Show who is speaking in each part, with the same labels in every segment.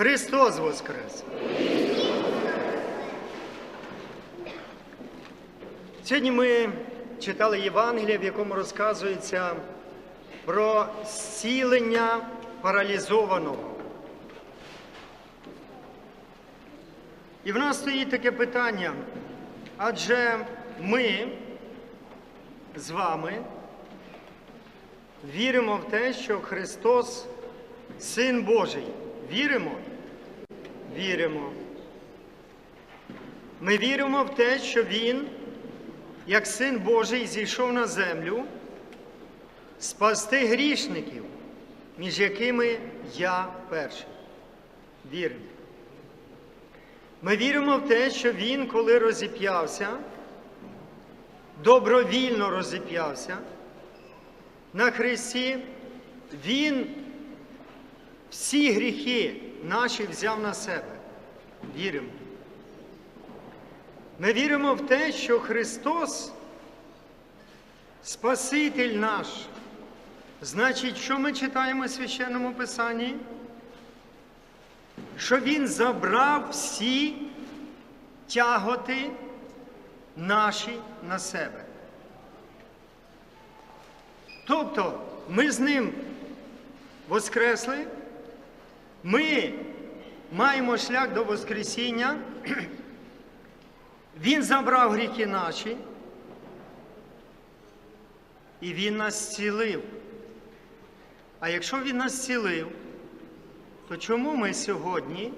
Speaker 1: Христос Воскрес! Сьогодні ми читали Євангеліє, в якому розказується про зцілення паралізованого. І в нас стоїть таке питання, адже ми з вами віримо в те, що Христос Син Божий. Віримо? Віримо. Ми віримо в те, що Він, як Син Божий, зійшов на землю спасти грішників, між якими я перший. Віримо. Ми віримо в те, що Він, коли розіп'явся, добровільно розіп'явся на Христі, Він всі гріхи наші взяв на себе. Віримо. Ми віримо в те, що Христос Спаситель наш. Значить, що ми читаємо в священному Писанні? Що Він забрав всі тяготи наші на себе. Тобто ми з ним воскресли, ми маємо шлях до Воскресіння, Він забрав гріхи наші, і Він нас зцілив. А якщо Він нас зцілив, то чому ми сьогодні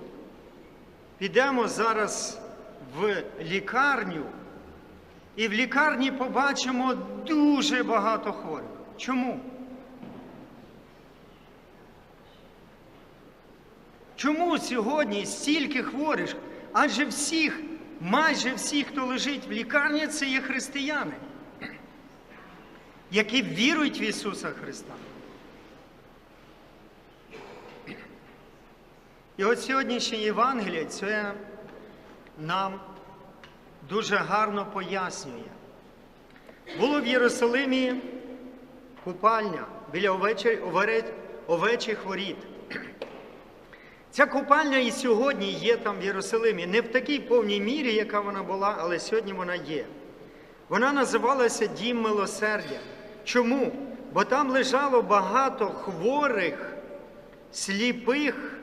Speaker 1: підемо зараз в лікарню і в лікарні побачимо дуже багато хворих? Чому? Чому сьогодні стільки хворих? Адже всіх, майже всі, хто лежить в лікарні, це є християни, які вірують в Ісуса Христа. І от сьогоднішнє Євангеліє це нам дуже гарно пояснює. Було в Єрусалимі купальня біля овечі, овечих воріт. Ця купальня і сьогодні є там в Єрусалимі, не в такій повній мірі, яка вона була, але сьогодні вона є. Вона називалася Дім милосердя. Чому? Бо там лежало багато хворих, сліпих,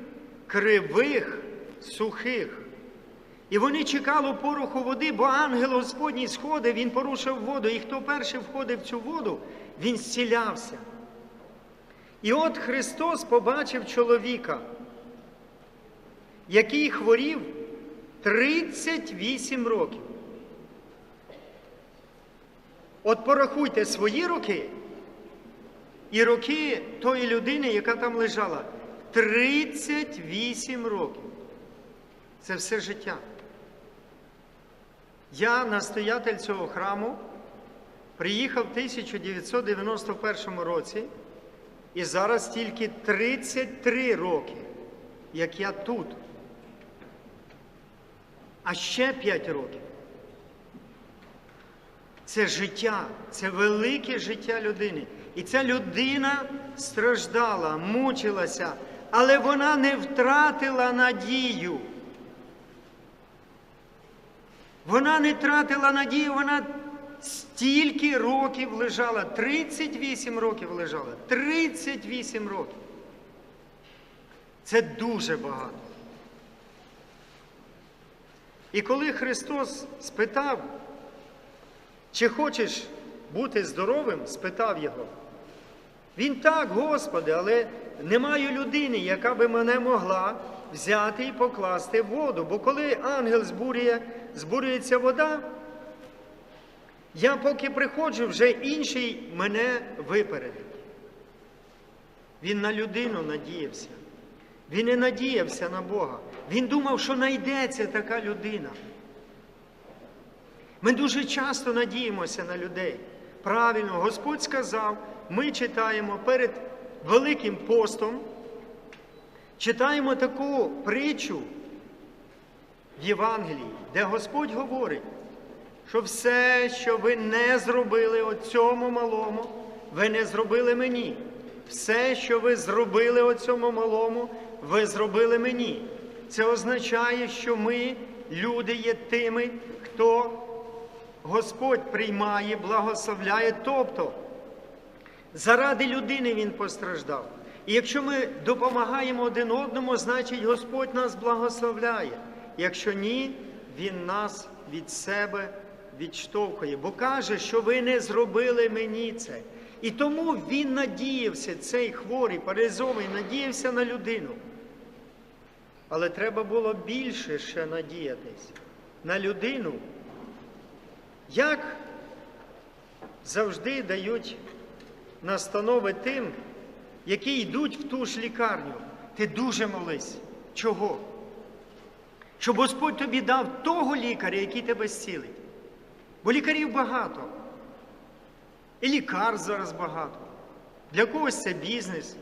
Speaker 1: кривих, сухих. І вони чекали пороху води, бо ангел Господній сходив, він порушив воду, і хто перший входив в цю воду, він зцілявся. І от Христос побачив чоловіка, який хворів 38 років. От порахуйте свої роки і роки тої людини, яка там лежала. 38 років. Це все життя. Я, настоятель цього храму, приїхав в 1991 році, і зараз тільки 33 роки, як я тут. А ще 5 років. Це життя, це велике життя людини. І ця людина страждала, мучилася, але вона не втратила надію. Вона не втратила надію, вона стільки років лежала, 38 років лежала, 38 років. Це дуже багато. І коли Христос спитав, чи хочеш бути здоровим, спитав його. Він так, Господи, але немає людини, яка би мене могла взяти і покласти в воду. Бо коли ангел збурює, збурюється вода, я поки приходжу, вже інший мене випередить. Він на людину надіявся. Він не надіявся на Бога. Він думав, що знайдеться така людина. Ми дуже часто надіємося на людей. Правильно, Господь сказав, ми читаємо перед Великим постом, читаємо таку притчу в Євангелії, де Господь говорить, що все, що ви не зробили оцьому малому, ви не зробили мені. Все, що ви зробили оцьому малому, ви зробили мені. Це означає, що ми, люди, є тими, хто Господь приймає, благословляє. Тобто, заради людини Він постраждав. І якщо ми допомагаємо один одному, значить Господь нас благословляє. Якщо ні, Він нас від себе відштовхує, бо каже, що ви не зробили мені це. І тому він надіявся, цей хворий, паралізований, надіявся на людину. Але треба було більше ще надіятись на людину, як завжди дають настанови тим, які йдуть в ту ж лікарню. Ти дуже молись. Чого? Щоб Господь тобі дав того лікаря, який тебе зцілить. Бо лікарів багато. І лікар зараз багато. Для когось це бізнес,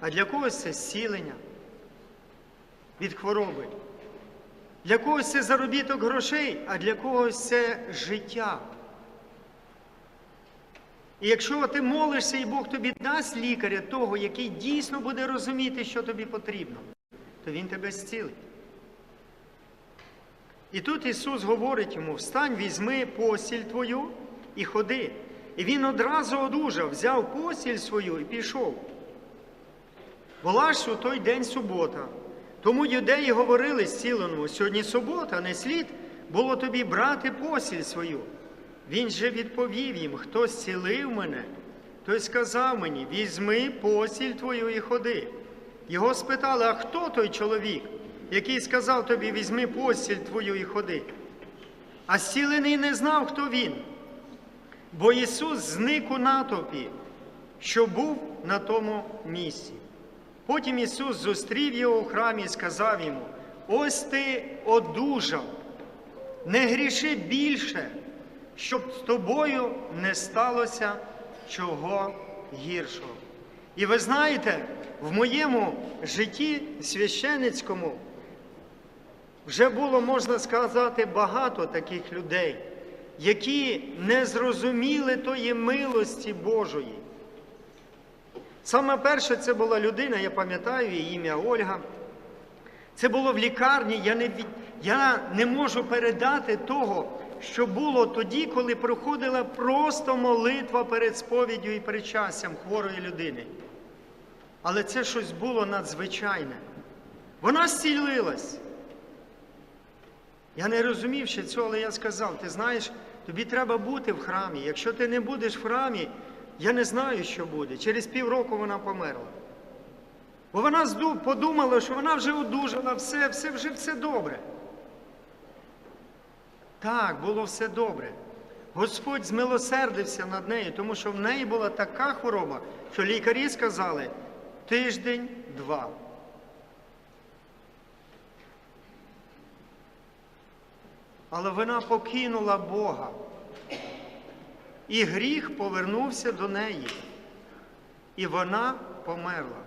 Speaker 1: а для когось це зцілення від хвороби. Для когось це заробіток грошей, а для когось це життя. І якщо ти молишся, і Бог тобі дасть лікаря того, який дійсно буде розуміти, що тобі потрібно, то Він тебе зцілить. І тут Ісус говорить йому: встань, візьми постіль твою і ходи. І він одразу одужав, взяв постіль свою і пішов. Була ж у той день субота. Тому юдеї говорили зціленому, сьогодні субота, не слід було тобі брати постіль свою. Він же відповів їм, хто зцілив мене, той сказав мені, візьми постіль твою і ходи. Його спитали, а хто той чоловік, який сказав тобі, візьми постіль твою і ходи? А зцілений не знав, хто він. Бо Ісус зник у натовпі, що був на тому місці. Потім Ісус зустрів його у храмі і сказав йому: ось ти одужав, не гріши більше, щоб з тобою не сталося чого гіршого. І ви знаєте, в моєму житті священицькому вже було, можна сказати, багато таких людей, які не зрозуміли тої милості Божої. Саме перше це була людина, я пам'ятаю її ім'я Ольга. Це було в лікарні. Я не, я не можу передати того, що було тоді, коли проходила просто молитва перед сповіддю і причастям хворої людини. Але це щось було надзвичайне. Вона зцілилась. Я не розумів ще цього, але я сказав: ти знаєш, тобі треба бути в храмі. Якщо ти не будеш в храмі, я не знаю, що буде. Через півроку вона померла. Бо вона подумала, що вона вже одужала, все, все вже все добре. Так, було все добре. Господь змилосердився над нею, тому що в неї була така хвороба, що лікарі сказали тиждень-два. Але вона покинула Бога. І гріх повернувся до неї. І вона померла.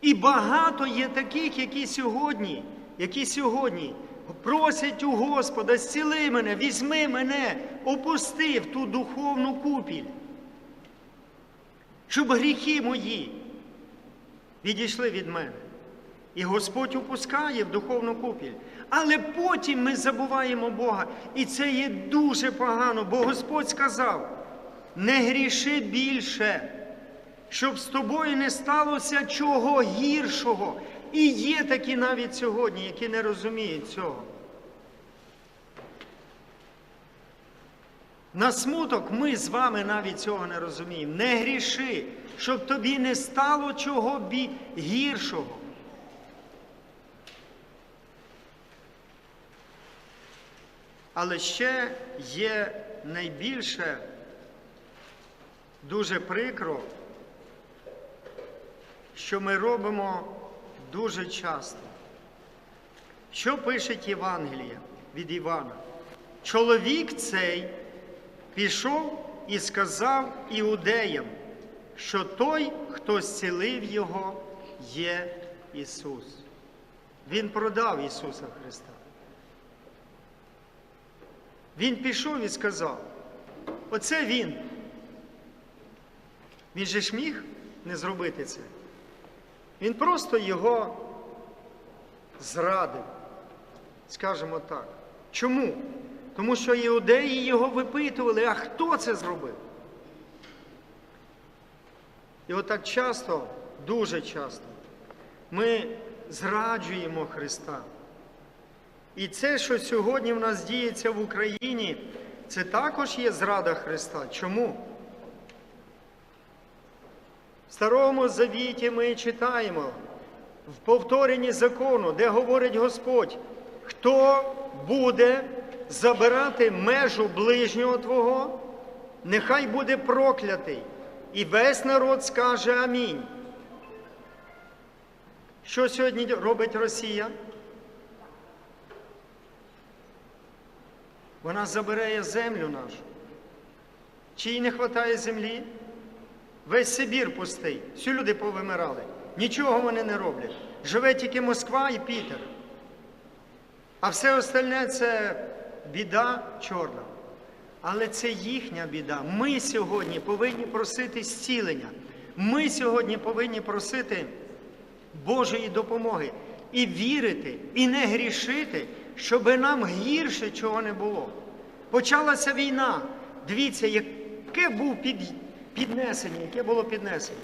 Speaker 1: І багато є таких, які сьогодні, які сьогодні просять у Господа, зціли мене, візьми мене, опусти в ту духовну купіль, щоб гріхи мої відійшли від мене. І Господь опускає в духовну купіль. Але потім ми забуваємо Бога. І це є дуже погано, бо Господь сказав: не гріши більше, щоб з тобою не сталося чого гіршого. І є такі навіть сьогодні, які не розуміють цього. На смуток ми з вами навіть цього не розуміємо. Не гріши, щоб тобі не стало чого бі- гіршого. Але ще є найбільше дуже прикро, що ми робимо дуже часто. Що пише Євангелія від Івана? Чоловік цей пішов і сказав іудеям, що той, хто зцілив його, є Ісус. Він продав Ісуса Христа. Він пішов і сказав: оце він. Він же ж міг не зробити це. Він просто його зрадив. Скажемо так. Чому? Тому що іудеї його випитували, а хто це зробив? І отак часто, дуже часто, ми зраджуємо Христа. І це, що сьогодні в нас діється в Україні, це також є зрада Христа. Чому? В Старому Завіті ми читаємо в повторенні закону, де говорить Господь, хто буде забирати межу ближнього Твого, нехай буде проклятий. І весь народ скаже Амінь. Що сьогодні робить Росія? Вона забере землю нашу. Чи їй не вистачає землі? Весь Сибір пустий, всі люди повимирали. Нічого вони не роблять. Живе тільки Москва і Пітер. А все остальне це біда чорна. Але це їхня біда. Ми сьогодні повинні просити зцілення. Ми сьогодні повинні просити Божої допомоги і вірити, і не грішити, щоб нам гірше чого не було. Почалася війна. Дивіться, яке був під, піднесення, яке було піднесення.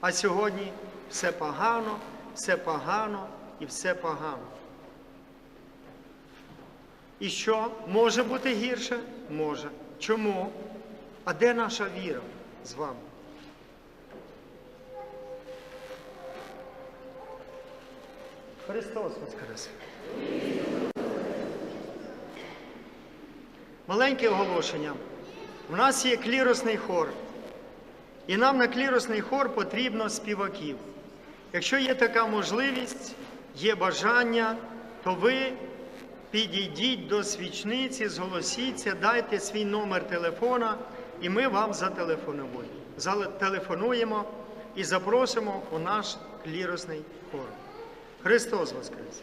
Speaker 1: А сьогодні все погано, все погано і все погано. І що? Може бути гірше? Може. Чому? А де наша віра з вами? Христос Воскрес! Маленьке оголошення. У нас є кліросний хор. І нам на кліросний хор потрібно співаків. Якщо є така можливість, є бажання, то ви підійдіть до свічниці, зголосіться, дайте свій номер телефона, і ми вам зателефонуємо. І запросимо у наш кліросний хор. Христос Воскрес!